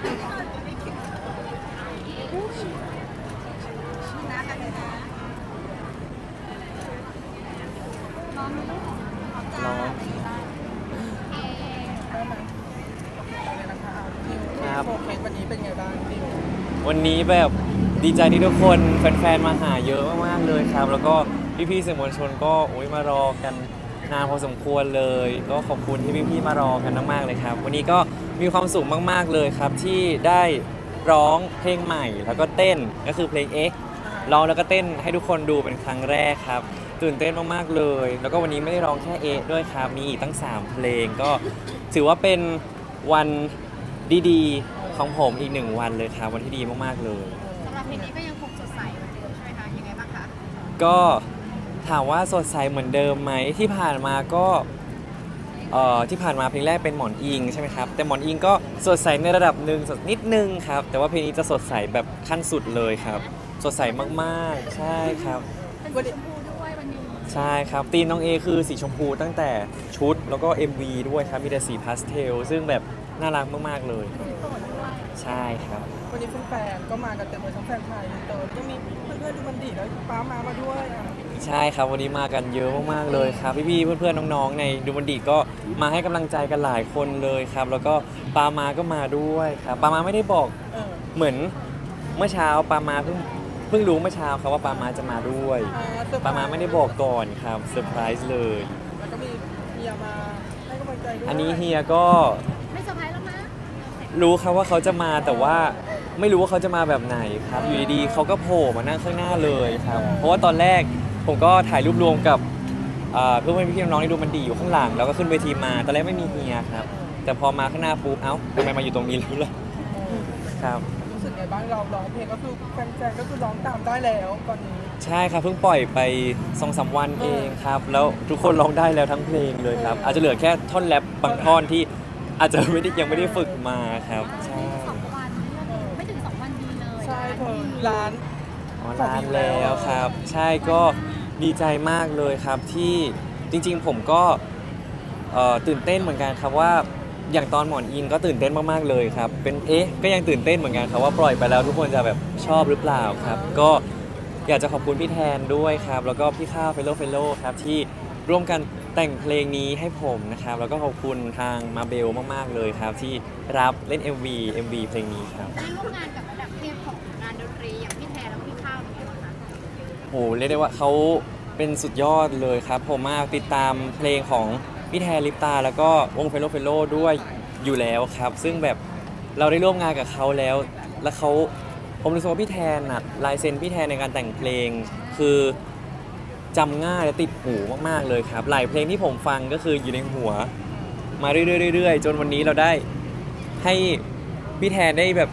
ร้อนครับโอเควันนี้เป็นไงบ้างววันนี้แบบดีใจที่ทุกคนแฟนๆ มาหาเยอะมากๆเลยครับ แล้วก็พี่ๆสื่อมวลชนก็โอ้ยมารอกัน นานพอสมควรเลย ก็ขอบคุณที่พี่ๆมารอกันมากๆเลยครับ วันนี้ก็มีความสุขมากๆเลยครับ ที่ได้ร้องเพลงใหม่ แล้วก็เต้นก็คือเพลง X ร้องแล้วก็เต้นให้ทุกคนดูเป็นครั้งแรกครับตื่นเต้นมากๆเลย แล้วก็วันนี้ไม่ได้ร้องแค่เอะด้วยครับ มีอีกตั้ง 3 เพลง ก็ถือว่าเป็นวันดีๆของผมอีกหนึ่งวันเลยครับ วันที่ดีมากๆเลยสำหรับเพลงนี้ก็ยังคงสดใสเหมือนเดิมใช่ไหมคะ ยังไงบ้างคะ ก็ ถามว่าสดใสเหมือนเดิมไหมที่ผ่านมาก็เอ่อที่ผ่านมาเพลงแรกเป็นหมอนอิงใช่ไหมครับแต่หมอนอิงก็สดใสในระดับหนึ่งสดนิดนึงครับแต่ว่าเพลงนี้จะสดใสแบบขั้นสุดเลยครับ สดใสมากๆ ใช่ครับ เป็นสีชมพูด้วยวันนี้ใช่ครับธีมน้องเอคือสีชมพูตั้งแต่ชุดแล้วก็ MV ด้วยครับมีแต่สีพาสเทล ซึ่งแบบน่ารักมากๆเลยสีโปรดด้วยใช่ครับ วันนี้แฟนๆก็มากันเต็มเลยทั้งแฟนไทยเตอร์ก็มีเพื่อนๆดูมันดีแล้วป้ามามาด้วยอะ ใช่ครับวันนี้มากันเยอะมากๆเลยครับ พี่ๆเพื่อนๆน้องๆในดูมันดีก็มาให้กำลังใจกันหลายคนเลยครับ แล้วก็ปามาก็มาด้วยครับปามาไม่ได้บอกเออเหมือนเมื่อเช้าปามาเพิ่งเพิ่งรู้เมื่อเช้าครับว่าปามาจะมาด้วยอ่เซอร์พรปาส์มาไม่ได้บอกก่อนครับเซอร์ไพรส์เลย แล้วก็มีเฮียมาให้กำลังใจด้วยอันนี้เฮียก็ไม่เซอร์ไพรส์แล้วมั้งรู้ครับว่าเขาจะมาแต่ว่าไม่รู้ว่าเขาจะมาแบบไหนครับอยู่ดีๆเขาก็โผล่มานั่งข้างหน้าเลยครับ เพราะว่าตอนแรก ผมก็ถ่ายรูปรวมกับเอ่อเพื่อนๆพี่ๆน้องๆที่ดูมันดีอยู่ข้างหลัง แล้วก็ขึ้นเวทีมาตอนแรกไม่มีเฮียครับ แต่พอมาข้างหน้าปุ๊บเอ้าทำไมมาอยู่ตรงนี้แล้วล่ะเออครับรู้สึกไงบ้างเราร้องเพลงก็คือแฟนๆก็คือร้องตามได้แล้วตอนนี้ใช่ครับเพิ่งปล่อยไปสองสามวันเองครับ แล้วทุกคนร้องได้แล้วทั้งเพลงเลยครับ อาจจะเหลือแค่ท่อนแรปบางท่อนที่อาจจะไม่ได้ยังไม่ได้ฝึกมาครับใช่สองวันไม่ถึงสองวันดีเลยใช่เธอร้าน อ๋อร้านแล้วครับ ใช่ก็ดีใจมากเลยครับที่จริงๆผมก็เอ่อตื่นเต้นเหมือนกันครับว่าอย่างตอนหมอนอินก็ตื่นเต้นมากๆเลยครับเป็นเอ๊ะก็ยังตื่นเต้นเหมือนกันครับว่าปล่อยไปแล้วทุกคนจะแบบชอบหรือเปล่าครับ ก็อยากจะขอบคุณพี่แทนด้วยครับ แล้วก็พี่ข้าวเฟลโลเฟลโลครับที่ร่วมกันแต่งเพลงนี้ให้ผมนะครับ แล้วก็ขอบคุณทางมาเบลมากๆเลยครับ ที่รับเล่น MV MV เพลงนี้ครับได้ร่วมงานกับ โหเรียกได้ว่าเขาเป็นสุดยอดเลยครับผมมากติดตามเพลงของพี่แทนลิปตา แล้วก็วงเฟลโลเฟลโลด้วยอยู่แล้วครับ ซึ่งแบบเราได้ร่วมงานกับเขาแล้ว แล้วเขาผมรู้สึกว่าพี่แทนน่ะลายเซ็นพี่แทนในการแต่งเพลงคือจำง่ายและติดหูมากๆเลยครับ หลายเพลงที่ผมฟังก็คืออยู่ในหัว มาเรื่อยๆเรื่อยๆจนวันนี้เราได้ให้พี่แทนได้แบบ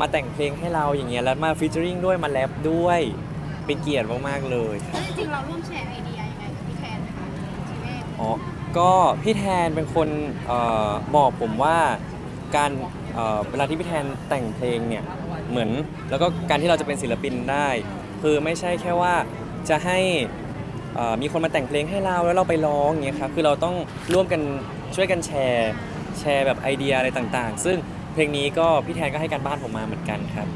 มาแต่งเพลงให้เราอย่างเงี้ยแล้วมาฟีเจอริงด้วยมาแรปด้วย เป็นเกียรติมากๆเลยแล้วจริงๆเราร่วมแชร์ไอเดียยังไงกับพี่แทนไหมคะชีเวศอ๋อ ก็พี่แทนเป็นคนเออบอกผมว่าการเอ่อเวลาที่พี่แทนแต่งเพลงเนี่ยเหมือนแล้วก็การที่เราจะเป็นศิลปินได้ คือไม่ใช่แค่ว่าจะให้เอ่อมีคนมาแต่งเพลงให้เราแล้วเราไปร้องอย่างเงี้ยครับคือเราต้องร่วมกันช่วยกันแชร์แชร์แบบไอเดียอะไรต่างๆ ซึ่งเพลงนี้ก็พี่แทนก็ให้การบ้านผมมาเหมือนกันครับ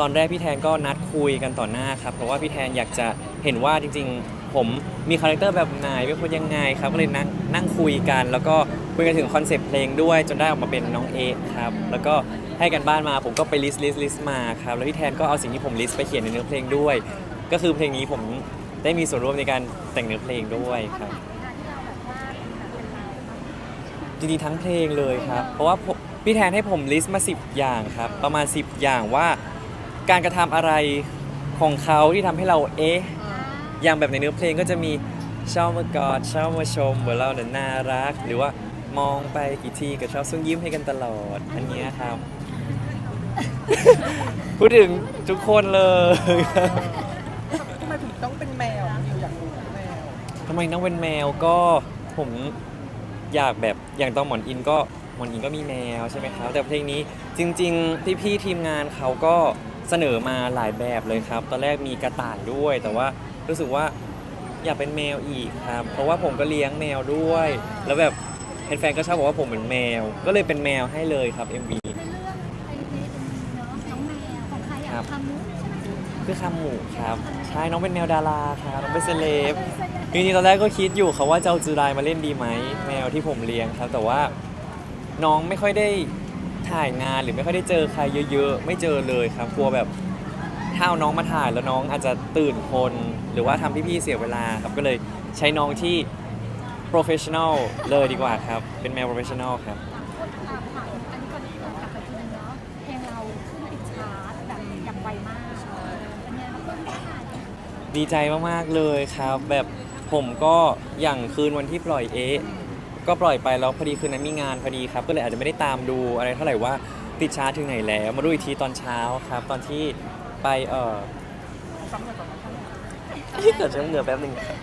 ตอนแรกพี่แทนก็นัดคุยกันต่อหน้าครับ เพราะว่าพี่แทนอยากจะเห็นว่าจริง ๆ ผมมีคาแรคเตอร์แบบไหนเป็นคนยังไงครับก็เลยนั่งนั่งคุยกัน แล้วก็คุยกันถึงคอนเซปต์เพลงด้วย จนได้ออกมาเป็นน้องเอครับแล้วก็ให้กันบ้านมาผมก็ไปลิสต์ลิสต์ลิสต์มาครับแล้วพี่แทนก็เอาสิ่งที่ผมลิสต์ไปเขียนในเนื้อเพลงด้วย ก็คือเพลงนี้ผมได้มีส่วนร่วมในการแต่งเนื้อเพลงด้วยครับจริงๆทั้งเพลงเลยครับ เพราะว่าพี่แทนให้ผมลิสต์มา 10 อย่างครับ ประมาณ 10 อย่างว่า การกระทำอะไรของเขาที่ทำให้เราเอ๊ะ อย่างแบบในเนื้อเพลงก็จะมีชอบมากอดชอบมาชมว่าเราเนี่ยน่ารัก หรือว่ามองไปกี่ทีก็ชอบส่งยิ้มให้กันตลอด อันเนี้ยครับ พูดถึงทุกคนเลยครับทำไมถึงต้องเป็นแมวดิวอยากรู้แมวทำไมต้องเป็นแมวก็ผมอยากแบบอย่างตอนหมอนอินก็หมอนอินก็มีแมวใช่ไหมครับ แต่เพลงนี้จริง ๆ พี่ๆทีมงานเขาก็ เสนอมาหลายแบบเลยครับ ตอนแรกมีกระต่ายด้วย แต่ว่ารู้สึกว่าอยากเป็นแมวอีกครับ เพราะว่าผมก็เลี้ยงแมวด้วย แล้วแบบแฟนๆก็ชอบบอกว่าผมเหมือนแมว ก็เลยเป็นแมวให้เลยครับ MV ในเรื่องเพลงนี้ครับทำมุ้งใช่ไหมคือคำหมูครับใช่น้องเป็นแมวดาราครับน้องเป็นเซเลบจริงๆตอนแรกก็คิดอยู่ครับว่าจะเอาจูไดมาเล่นดีไหมแมวที่ผมเลี้ยงครับ แต่ว่าน้องไม่ค่อยได้ ถ่ายงานหรือไม่ค่อยได้เจอใครเยอะๆ ไม่เจอเลยครับกลัวแบบถ้าเอาน้องมาถ่ายแล้วน้องอาจจะตื่นคน หรือว่าทำพี่ๆเสียเวลาครับก็เลยใช้น้องที่ professional เลยดีกว่าครับ เป็นแมว professional ครับคนถามถามอันนี้ก่อนกลับไปทีนึงเนาะเพลงเราขึ้นติดชาร์ตแบบอย่างไวมากเป็นไงบ้างคะดีใจมากๆเลยครับ แบบผมก็อย่างคืนวันที่ปล่อยเอะ ก็ปล่อยไปแล้วพอดีคืนนั้นมีงานพอดีครับ ก็เลยอาจจะไม่ได้ตามดูอะไรเท่าไหร่ว่าติดชาร์ถึงไหนแล้ว มาดูอีกทีตอนเช้าครับ ตอนที่ไปเอ่อเกันนะที่เกิดจะเหงื่อแป๊บหนึงครับ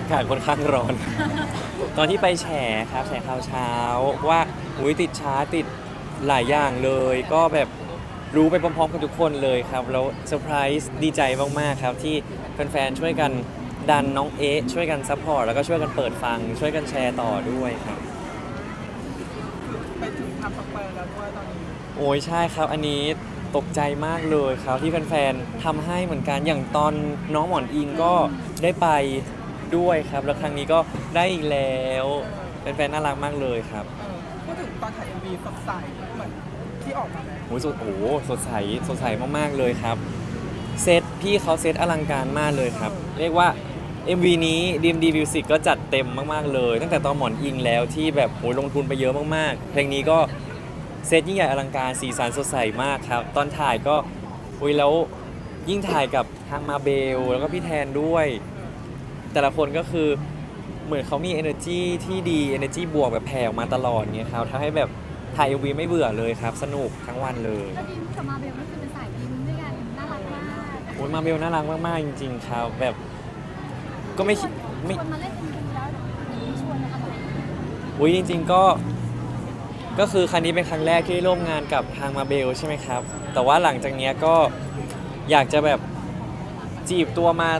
องอากาศค่อนข้างร้อน ตอนที่ไปแฉครับแฉข่าวเช้าว่าอุ้ยติดช้าตติดหลายอย่างเลย ก็แบบ รู้ไปพร้อมๆกันทุกคนเลยครับ แล้วเซอร์ไพรส์ดีใจมากๆครับ ที่แฟนๆช่วยกันดันน้องเอ๊ะช่วยกันซัพพอร์ตแล้วก็ช่วยกันเปิดฟัง ช่วยกันแชร์ต่อด้วยครับไปถึงทำสเปอร์แล้วด้วยตอนนี้โอ้ยใช่ครับ อันนี้ตกใจมากเลยครับที่แฟนๆทำให้เหมือนกันอย่างตอนน้องหมอนอิงก็ได้ไปด้วยครับ แล้วครั้งนี้ก็ได้อีกแล้วแฟนๆน่ารักมากเลยครับ เออพูดถึงตอนถ่ายเอ็มวีสดใสเหมือน ที่ออกมาแล้วโอ้สดโอ้โหสดใสสดใสมากๆเลยครับ เซตพี่เขาเซตอลังการมากเลยครับ เรียกว่า MV นี้ DMD Music ก็จัดเต็มมากๆเลย ตั้งแต่ตอนหมอนอิงแล้วที่แบบโอ้ยลงทุนไปเยอะมากๆ เพลงนี้ก็เซตยิ่งใหญ่อลังการสีสันสดใสมากครับ ตอนถ่ายก็อุ้ยแล้วยิ่งถ่ายกับทางมาเบล แล้วก็พี่แทนด้วย แต่ละคนก็คือเหมือนเขามี energy ที่ดี energy บวกแบบแผ่ออกมาตลอดเงี้ยครับทำให้แบบ ถ่าย MV ไม่เบื่อเลยครับ สนุกทั้งวันเลยแล้วทีมกับมาเบลก็คือเป็นสายยิ้มด้วยกันน่ารักมากโอ้ยมาเบลน่ารักมากๆจริง ๆ ครับ แบบก็ไม่คิดไม่คนมาเล่นเป็นดูแล้วมีชวนนะคะอุ้ยจริง ๆก็ ก็คือครั้งนี้เป็นครั้งแรกที่ร่วมงานกับทางมาเบลใช่ไหมครับ แต่ว่าหลังจากเนี้ยก็อยากจะแบบจีบตัวมา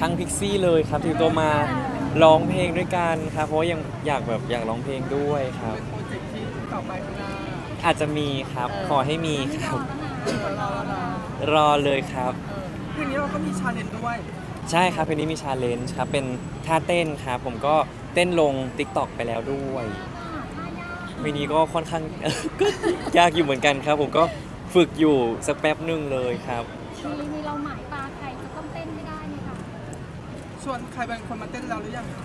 ทั้งพิกซี่เลยครับจีบตัวมาร้องเพลงด้วยกันครับเพราะว่ายังอยากแบบอยากร้องเพลงด้วยครับ ต์ที่ต่อไปข้างหน้าอาจจะมีครับ ขอให้มีครรัอบแล้วนะเออรอแล้วนะรอเลยครับ เออคืนนี้เราก็มีชาเลนจ์ด้วยใช่ครับเพลงนี้มีชาเลนจ์ครับ เป็นท่าเต้นครับ ผมก็เต้นลง t ิ k t o k ไปแล้วด้วยท่ายากเพลงนี้ก็ค่อนข้าง ก็ยากอยู่เหมือนกันครับ ผมก็ฝึกอยู่สักแป๊บหนึ่งเลยครับ มีมีเราหมายตาใครจะต้องเต้นไม่ได้ไหมคะชวนใครเป็นคนมาเต้นเราหรือยังคะ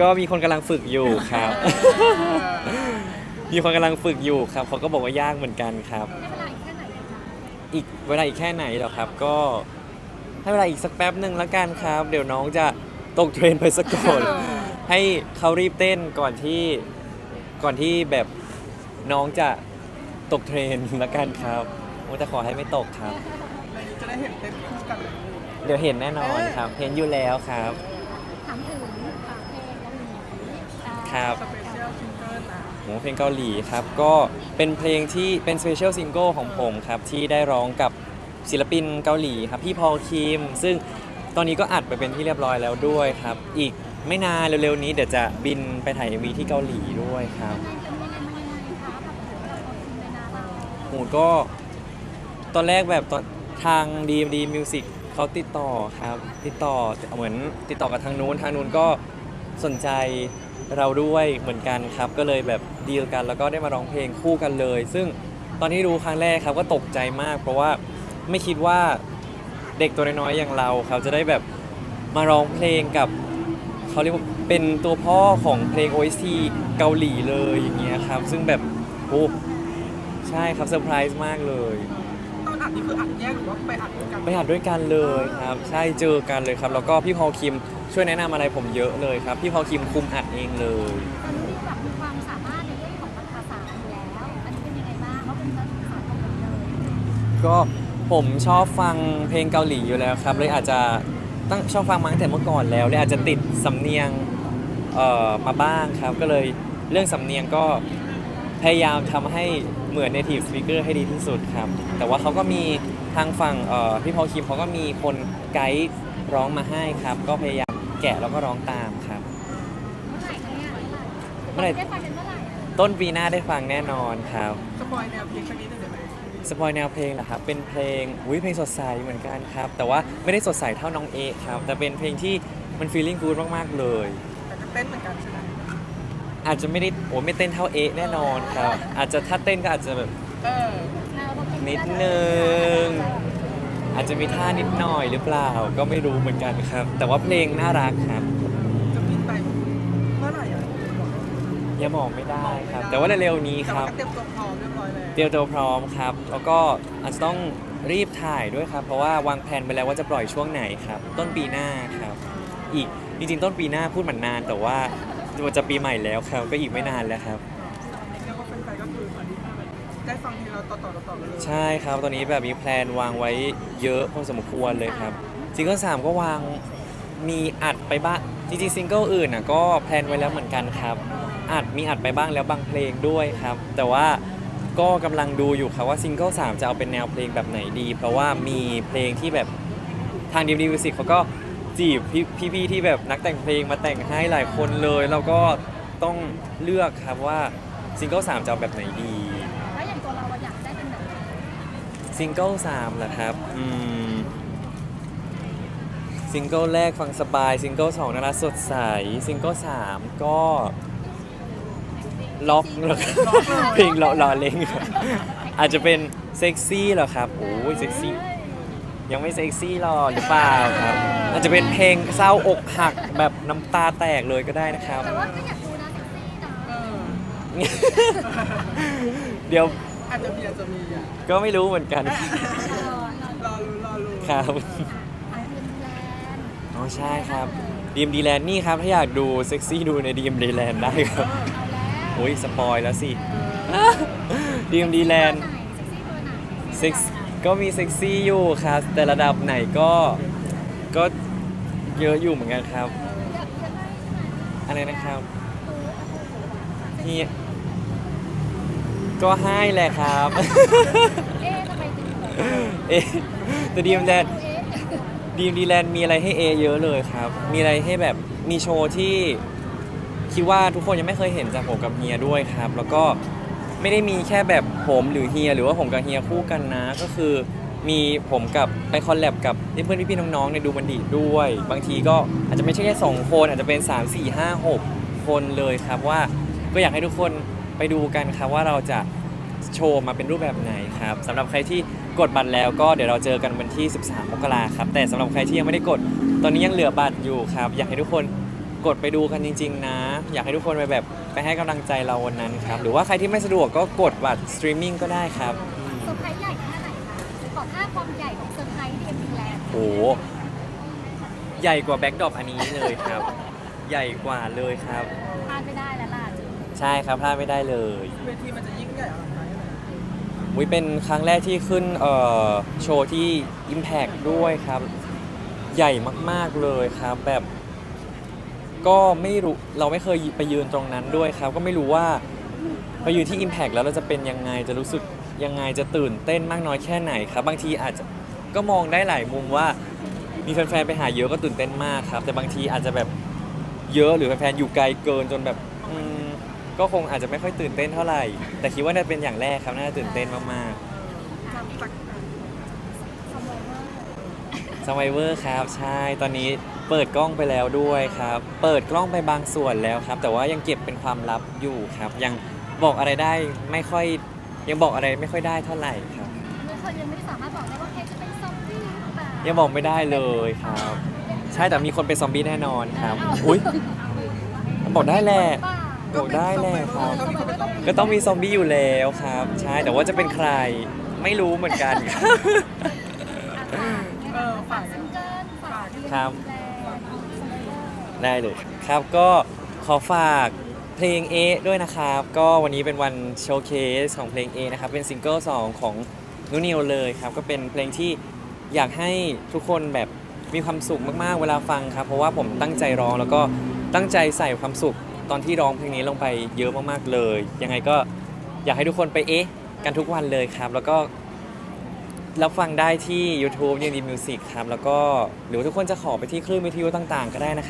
ก็มีคนกำลังฝึกอยู่ครับ เออ มีคนกำลังฝึกอยู่ครับเขาก็บอกว่ายากเหมือนกันครับ ให้เวลาอีกแค่ไหนอะคะอีกเวลาอีกแค่ไหนเหรอครับ ก็ให้เวลาอีกสักแป๊บหนึ่งแล้วกันครับ เดี๋ยวน้องจะตกเทรนไปสักก่อนให้เขารีบเต้นก่อนที่ก่อนที่แบบน้องจะตกเทรนแล้วกันครับโอ้แต่ขอให้ไม่ตกครับในนี้จะได้เห็นเต้นคู่กันเลยเดี๋ยวเห็นแน่นอนครับ เห็นอยู่แล้วครับ ถามถึงอ่าเพลงเกาหลีอ่าครับ ส โหเพลงเกาหลีครับ ก็เป็นเพลงที่เป็นสเปเชียลซิงเกิลของผมครับ ที่ได้ร้องกับศิลปินเกาหลีครับ พี่พอลคิม ซึ่งตอนนี้ก็อัดไปเป็นที่เรียบร้อยแล้วด้วยครับ อีกไม่นานเร็วๆนี้เดี๋ยวจะบินไปถ่าย MV ที่เกาหลีด้วยครับยังไงเป็นยังไงมายังไงคะกับโหเราทีมในนาเราโหก็ตอนแรกแบบตอนทาง DMD Music เขาติดต่อครับ ติดต่อเหมือนติดต่อกับทางนู้นทางนู้นก็สนใจ เราด้วยเหมือนกันครับ ก็เลยแบบดีลกันแล้วก็ได้มาร้องเพลงคู่กันเลย ซึ่งตอนที่รู้ครั้งแรกครับก็ตกใจมาก เพราะว่าไม่คิดว่าเด็กตัวน้อยๆอย่างเราครับจะได้แบบมาร้องเพลงกับเขาเรียกว่าเป็นตัวพ่อของเพลง OST เกาหลีเลยอย่างเงี้ยครับ ซึ่งแบบโอ้ใช่ครับเซอร์ไพรส์มากเลย อนอัดนี่คืออัดแยกหรือว่าไปอัดด้วยกันไปหัดด้วยกันเลยครับใช่เจอกันเลยครับ แล้วก็พี่พอลคิมช่วยแนะนำอะไรผมเยอะเลยครับ พี่พอลคิมคุมอัดเองเลย ตอนนี้ที่แบบมีความสามารถในเรื่องของภาษาอยู่แล้ว อันนี้เป็นยังไงบ้างเขาเป็นภาษาเกาหลีเลยก็ผมชอบฟังเพลงเกาหลีอยู่แล้วครับเลยอาจจะตั้งชอบฟังมาตั้งแต่เมื่อก่อนแล้วเลยอาจจะติดสำเนียงเอ่อมาบ้างครับ ก็เลยเรื่องสำเนียงก็ พยายามทำให้เหมือน native speaker ให้ดีที่สุดครับ แต่ว่าเขาก็มีทางฝั่งเอ่อพี่พอลคิมเขาก็มีคนไกด์ร้องมาให้ครับ ก็พยายามแกะแล้วก็ร้องตามครับ เมื่อไหร่คะเนี่ยเมื่อไหร่ ได้ฟังกันเมื่อไหร่อะต้นปีหน้าได้ฟังแน่นอนครับ สปอยแนวเพลงสักนิดหนึงได้ไหมสปอยแนวเพลงเหรอครับ เป็นเพลงอุ้ยเพลงสดใสเหมือนกันครับ แต่ว่าไม่ได้สดใสเท่าน้องเอครับ แต่เป็นเพลงที่มัน feeling good มาก ๆ เลย แต่ก็เต้นเหมือนกันใช่ไหม อาจจะไม่ได้โอ้ไม่เต้นเท่าเอแน่นอนครับ อาจจะถ้าเต้นก็อาจจะแบบเออแนวเราเพลงนิดนึงอาจจะมีท่านิดหน่อยหรือเปล่าก็ไม่รู้เหมือนกันครับ แต่ว่าเพลงน่ารักครับ จะบินไปเมื่อไหร่อะยังบอกไม่ได้ครับ แต่ว่าเร็วๆนี้แต่ครัว่าบก็เตรียมตัวพร้อมเรียบร้อยแล้วเตรียมตัวพร้อมครับ แล้วก็อาจจะต้องรีบถ่ายด้วยครับ เพราะว่าวางแผนไปแล้วว่าจะปล่อยช่วงไหนครับ ต้นปีหน้าครับ อีกจริงๆ ต้นปีหน้าพูดเหมือนนาน แต่ว่า จะปีใหม่แล้วครับ ก็อีกไม่นานแล้วครับ เรียกว่าแฟนๆก็คือได้ฟังเพลงเราต่อๆต่อๆกันเลยใช่ครับ ตอนนี้แบบมีแพลนวางไว้เยอะพอสมควรเลยครับซิงเกิลสามก็วางมีอัดไปบ้างจริงๆซิงเกิลอื่นน่ะก็แพลนไว้แล้วเหมือนกันครับอัดมีอัดไปบ้างแล้วบางเพลงด้วยครับ แต่ว่าก็กำลังดูอยู่ครับว่าซิงเกิลสามจะเอาเป็นแนวเพลงแบบไหนดี เพราะว่ามีเพลงที่แบบทางดีดีมิวสิกเขาก็ จีบพี่พี่ๆที่แบบนักแต่งเพลงมาแต่งให้หลายคนเลย เราก็ต้องเลือกครับว่าซิงเกิลสามจะเอาแบบไหนดี แล้วอย่างตัวเราอะอยากได้เป็นแบบไหนซิงเกิลสามเหรอครับ อืม ซิงเกิลแรกฟังสบาย ซิงเกิลสองน่ารักสดใส ซิงเกิลสามก็ล็อกเหรอครับเพลงรอรอเล่งครับอาจจะเป็นเซ็กซี่เหรอครับ โอ้ยเซ็กซี่ ยังไม่เซ็กซี่หรอหรือเปล่าครับอาจจะเป็นเพลงเศร้าอกหักแบบน้ำตาแตกเลยก็ได้นะครับ แต่ว่าก็อยากดูนะเซ็กซี่นะเออเดี๋ยวอาจจะมีอาจจะมีอะก็ไม่รู้เหมือนกัน รอรอรอรู้รอรู้ครับ อะดินแลนด์อ๋อใช่ครับดีมดีแลนด์นี่ครับ ถ้าอยากดูเซ็กซี่ดูในดีมดีแลนด์ได้ครับเอาแล้วโอ้ยสปอยแล้วสิดีมดีแลนด์เซ็กซี่เบอร์ไหน เซ็ก ก็มีเซ็กซี่อยู่ครับแต่ระดับไหนก็ก็เยอะอยู่เหมือนกันครับอะไรนะครับเฮียก็ให้แหละครับ เอ๊ะทำไมถึงแบบเอะแต่ดีมแลนด์เอ๊ะดีมดีแลนด์มีอะไรให้เอเยอะเลยครับ มีอะไรให้แบบมีโชว์ที่คิดว่าทุกคนยังไม่เคยเห็นจากผมกับเฮียด้วยครับ แล้วก็ ไม่ได้มีแค่แบบผมหรือเฮีย หรือว่าผมกับเฮียคู่กันนะ ก็คือมีผมกับไปคอลแลบกับเพื่อนๆพี่ๆน้องๆในดูบันดีด้วย บางทีก็อาจจะไม่ใช่แค่สองคนอาจจะเป็น 3 4 5 6 คนเลยครับว่าก็อยากให้ทุกคนไปดูกันครับว่าเราจะโชว์มาเป็นรูปแบบไหนครับสำหรับใครที่กดบัตรแล้วก็เดี๋ยวเราเจอกันวันที่ 13มกราครับแต่สำหรับใครที่ยังไม่ได้กด ตอนนี้ยังเหลือบัตรอยู่ครับ อยากให้ทุกคน กดไปดูกันจริง ๆ นะ อยากให้ทุกคนไปแบบไปให้กำลังใจเราวันนั้นครับ หรือว่าใครที่ไม่สะดวกก็กดบัตรสตรีมมิ่งก็ได้ครับเซอร์ไพรส์ใหญ่แค่ไหนคะขอท่าความใหญ่ของเซอร์ไพรส์ที่ดินแลนด์โอ้โหใหญ่กว่าแบ็กดรอปอันนี้เลยครับ ใหญ่กว่าเลยครับ พลาดไม่ได้แล้วล่ะใช่ครับพลาดไม่ได้เลยเวทีมันจะยิ่งใหญ่อลังการแค่ไหนวิเป็นครั้งแรกที่ขึ้นเอ่อโชว์ที่ Impact ด้วยครับ ใหญ่มากๆเลยครับ แบบ ก็ไม่รู้เราไม่เคยไปยืนตรงนั้นด้วยครับ ก็ไม่รู้ว่าไปยืนที่ Impact แล้วเราจะเป็นยังไงจะรู้สึกยังไงจะตื่นเต้นมากน้อยแค่ไหนครับ บางทีอาจจะก็มองได้หลายมุมว่ามีแฟนๆไปหาเยอะก็ตื่นเต้นมากครับ แต่บางทีอาจจะแบบเยอะหรือแฟนๆอยู่ไกลเกินจนแบบอืมก็คงอาจจะไม่ค่อยตื่นเต้นเท่าไหร่ แต่คิดว่าน่าจะเป็นอย่างแรกครับน่าจะตื่นเต้นมากๆจำสักสมัยว่า s u r v i v o r ครับใช่ตอนนี้ เปิดกล้องไปแล้วด้วยครับ เปิดกล้องไปบางส่วนแล้วครับ แต่ว่ายังเก็บเป็นความลับอยู่ครับ ยังบอกอะไรได้ไม่ค่อยยังบอกอะไรไม่ค่อยได้เท่าไหร่ครับเมื่อคนยังไม่สามารถบอกได้ว่าใครจะเป็นซอมบี้หรือเปล่ายังบอกไม่ได้เลยครับ ใช่แต่มีคนเป็นซอมบี้แน่นอนครับ อุ้ยบอกได้แหละบอกได้แหละครับ ก็ต้องมีซอมบี้อยู่แล้วครับ ใช่แต่ว่าจะเป็นใครไม่รู้เหมือนกันครับเออฝากซิงเกิลฝากครับแลนด์ ได้เลยครับก็ขอฝากเพลง A ด้วยนะครับ ก็วันนี้เป็นวันโชว์เคสของเพลง A นะครับ เป็นซิงเกิล2ของนุนิวเลยครับ ก็เป็นเพลงที่อยากให้ทุกคนแบบมีความสุขมากๆ เวลาฟังครับ เพราะว่าผมตั้งใจร้องแล้วก็ตั้งใจใส่ความสุขตอนที่ร้องเพลงนี้ลงไปเยอะมากๆเลย ยังไงก็อยากให้ทุกคนไปเอ๊ะกันทุกวันเลยครับ แล้วก็รับฟังได้ที่ YouTube ยังดีมิวสิกครับ แล้วก็หรือทุกคนจะขอไปที่คลื่นวิทยุต่างๆ ก็ได้นะครับ